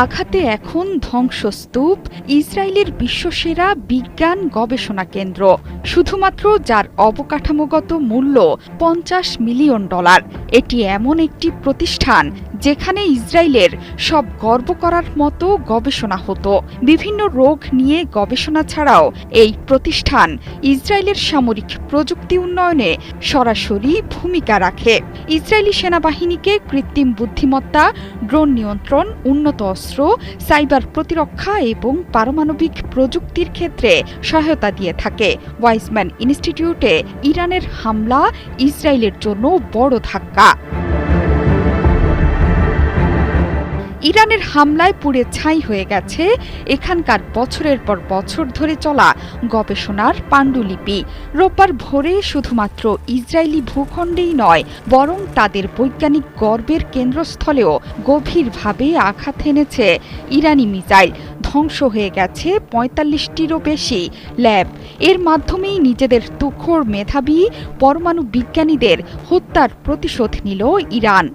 আঘাতে এখন ধ্বংসস্তূপ, ইসরায়েলের বিশ্বসেরা বিজ্ঞান গবেষণা কেন্দ্র, শুধুমাত্র যার অবকাঠামোগত মূল্য পঞ্চাশ মিলিয়ন ডলার। এটি এমন একটি প্রতিষ্ঠান যেখানে ইসরায়েলের সব গর্ব করার মতো গবেষণা হতো। বিভিন্ন রোগ নিয়ে গবেষণা ছাড়াও এই প্রতিষ্ঠান ইসরায়েলের সামরিক প্রযুক্তি উন্নয়নে সরাসরি ভূমিকা রাখে। ইসরায়েলি সেনাবাহিনীকে কৃত্রিম বুদ্ধিমত্তা, ড্রোন নিয়ন্ত্রণ, উন্নত অস্ত্র, সাইবার প্রতিরক্ষা এবং পারমাণবিক প্রযুক্তির ক্ষেত্রে সহায়তা দিয়ে থাকে। ওয়াইসম্যান ইনস্টিটিউটে ইরানের হামলা ইসরায়েলের জন্য বড় ধাক্কা। ইরানের হামলায় পুড়ে ছাই হয়ে গেছে এখানকার বছরের পর বছর ধরে চলা গবেষণার পাণ্ডুলিপি। রোববার ভোরে শুধুমাত্র ইসরায়েলি ভূখণ্ডেই নয়, বরং তাদের বৈজ্ঞানিক গর্বের কেন্দ্রস্থলেও গভীরভাবে আঘাত এনেছে ইরানি মিসাইল। ধ্বংস হয়ে গেছে পঁয়তাল্লিশটিরও বেশি ল্যাব। এর মাধ্যমেই নিজেদের তুখোর মেধাবী, পরমাণু বিজ্ঞানীদের হত্যার প্রতিশোধ নিল ইরান।